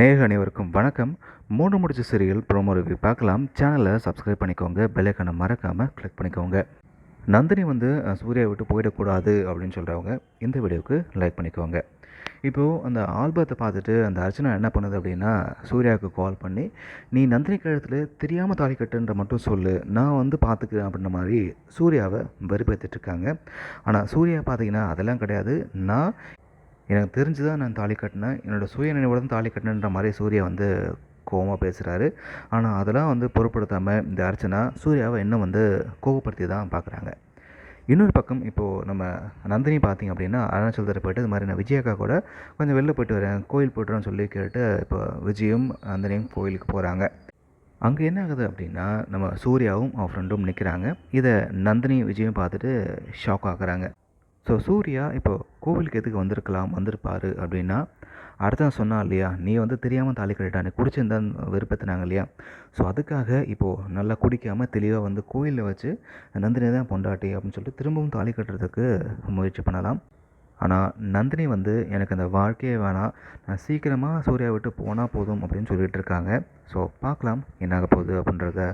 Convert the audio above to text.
நேர்கள் அனைவருக்கும் வணக்கம். மூணு முடிச்ச சீரியல் ப்ரோமோ ரிவ்யூ பார்க்கலாம். சேனலை சப்ஸ்கிரைப் பண்ணிக்கோங்க. பெல்லைக்கனை மறக்காமல் கிளிக் பண்ணிக்கோங்க. நந்தினி வந்து சூர்யா விட்டு போயிடக்கூடாது அப்படின்னு சொல்கிறவங்க இந்த வீடியோவுக்கு லைக் பண்ணிக்கோங்க. இப்போது அந்த ஆல்பத்தை பார்த்துட்டு அந்த அர்ச்சனா என்ன பண்ணுது அப்படின்னா சூர்யாவுக்கு கால் பண்ணி நீ நந்தினி கழுத்தில் தெரியாமல் தாலி கட்டுன்ற மட்டும் சொல்லு. நான் வந்து பார்த்துக்கிறேன் அப்படின்ற மாதிரி சூர்யாவை வெறுப்பேற்றிட்டு இருக்காங்க. ஆனால் சூர்யா பார்த்தீங்கன்னா அதெல்லாம் கிடையாது. நான் எனக்கு தெரிஞ்சு தான் நான் தாலி கட்டினேன். என்னோடய சுய நினைவோட தான் தாலி கட்டினேன்ற மாதிரி சூர்யா வந்து கோவமாக பேசுகிறாரு ஆனால் அதெல்லாம் வந்து பொருட்படுத்தாமல் இந்த அர்ச்சனா சூர்யாவை இன்னும் வந்து கோவப்படுத்தி தான் பார்க்குறாங்க இன்னொரு பக்கம் இப்போது நம்ம நந்தினி பார்த்திங்க அப்படின்னா அருணாச்சலத்தில் போய்ட்டு இது மாதிரி நான் விஜயக்கா கூட கொஞ்சம் வெளில போயிட்டு வரேன் கோயில் போய்ட்டுறேன்னு சொல்லி கேட்டு இப்போ விஜயும் நந்தினியும் கோயிலுக்கு போகிறாங்க அங்கே என்ன ஆகுது அப்படின்னா நம்ம சூர்யாவும் அவன் ஃப்ரெண்டும் நிற்கிறாங்க இதை நந்தினி விஜயும் பார்த்துட்டு ஷாக் ஆகுறாங்க. ஸோ சூர்யா இப்போ கோவிலுக்கு எதுக்கு வந்திருக்கலாம் வந்திருப்பாரு அப்படின்னா அடுத்தவன் சொன்னால் இல்லையா நீ வந்து தெரியாமல் தாலி கட்டிட்டா நீ விருப்பத்தினாங்க இல்லையா? ஸோ அதுக்காக இப்போது நல்லா குடிக்காமல் தெளிவாக வந்து கோயிலில் வச்சு நந்தினி தான் பொண்டாட்டி அப்படின்னு சொல்லிட்டு திரும்பவும் தாலி கட்டுறதுக்கு முயற்சி பண்ணலாம். ஆனால் நந்தினி வந்து எனக்கு அந்த வாழ்க்கையே வேணாம். நான் சீக்கிரமாக சூர்யா விட்டு போனால் போதும் அப்படின்னு சொல்லிகிட்டு இருக்காங்க. ஸோ பார்க்கலாம் என்னாக போகுது அப்படின்றத.